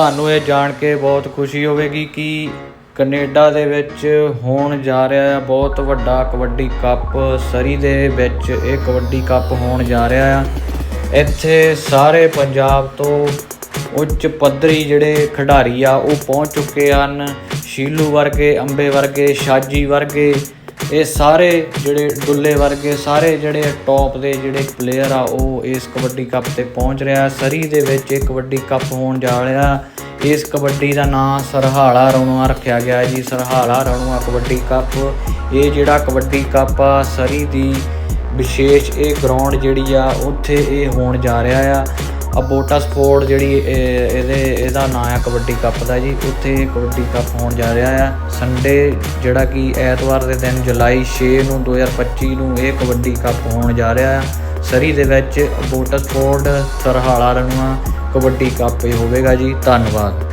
ਤੁਹਾਨੂੰ ਇਹ ਜਾਣ ਕੇ ਬਹੁਤ ਖੁਸ਼ੀ ਹੋਵੇਗੀ ਕਿ ਕੈਨੇਡਾ ਦੇ ਵਿੱਚ ਹੋਣ ਜਾ ਰਿਹਾ ਹੈ ਬਹੁਤ ਵੱਡਾ ਕਬੱਡੀ ਕੱਪ, ਸਰੀ ਦੇ ਵਿੱਚ ਇਹ ਕਬੱਡੀ ਕੱਪ ਹੋਣ ਜਾ ਰਿਹਾ ਆ। ਇੱਥੇ ਸਾਰੇ ਪੰਜਾਬ ਤੋਂ ਉੱਚ ਪੱਧਰੀ ਜਿਹੜੇ ਖਿਡਾਰੀ ਆ, ਉਹ ਪਹੁੰਚ ਚੁੱਕੇ ਹਨ। ਸ਼ੀਲੂ ਵਰਗੇ, ਅੰਬੇ ਵਰਗੇ, ਸ਼ਾਜੀ ਵਰਗੇ ਇਹ ਸਾਰੇ ਜਿਹੜੇ ਡੁੱਲੇ ਵਰਗੇ, ਸਾਰੇ ਜਿਹੜੇ ਟੌਪ ਦੇ ਜਿਹੜੇ ਪਲੇਅਰ ਆ, ਉਹ ਇਸ ਕਬੱਡੀ ਕੱਪ ਤੇ ਪਹੁੰਚ ਰਿਹਾ। ਸਰੀ ਦੇ ਵਿੱਚ ਇਹ ਕਬੱਡੀ ਕੱਪ ਹੋਣ ਜਾ ਰਿਹਾ। ਇਸ ਕਬੱਡੀ ਦਾ ਨਾਮ ਸਰਹਾਲਾ ਰਣੂਆ ਰੱਖਿਆ ਗਿਆ ਜੀ। ਸਰਹਾਲਾ ਰਣੂਆ ਕਬੱਡੀ ਕੱਪ ਇਹ ਜਿਹੜਾ ਕਬੱਡੀ ਕੱਪ ਆ, ਸਰੀ ਦੀ ਵਿਸ਼ੇਸ਼ ਇਹ ਗਰਾਊਂਡ ਜਿਹੜੀ ਆ, ਉੱਥੇ ਇਹ ਹੋਣ ਜਾ ਰਿਹਾ ਆ। ਅਬੋਟਾ ਸਪੋਰਟ ਜਿਹੜੀ ਇਹਦੇ, ਇਹਦਾ ਨਾਂ ਆ ਕਬੱਡੀ ਕੱਪ ਦਾ ਜੀ। ਉੱਥੇ ਕਬੱਡੀ ਕੱਪ ਹੋਣ ਜਾ ਰਿਹਾ ਆ। ਸੰਡੇ ਜਿਹੜਾ ਕਿ ਐਤਵਾਰ ਦੇ ਦਿਨ ਜੁਲਾਈ 6 ਨੂੰ 2025 ਨੂੰ ਇਹ ਕਬੱਡੀ ਕੱਪ ਹੋਣ ਜਾ ਰਿਹਾ ਆ। ਸਰੀ ਦੇ ਵਿੱਚ ਅਬੋਟਾ ਸਪੋਰਟ ਸਰਹਾਲਾ ਰਣੂਆ, ਕਬੱਡੀ ਕੱਪ ਹੋਵੇਗਾ ਜੀ। ਧੰਨਵਾਦ।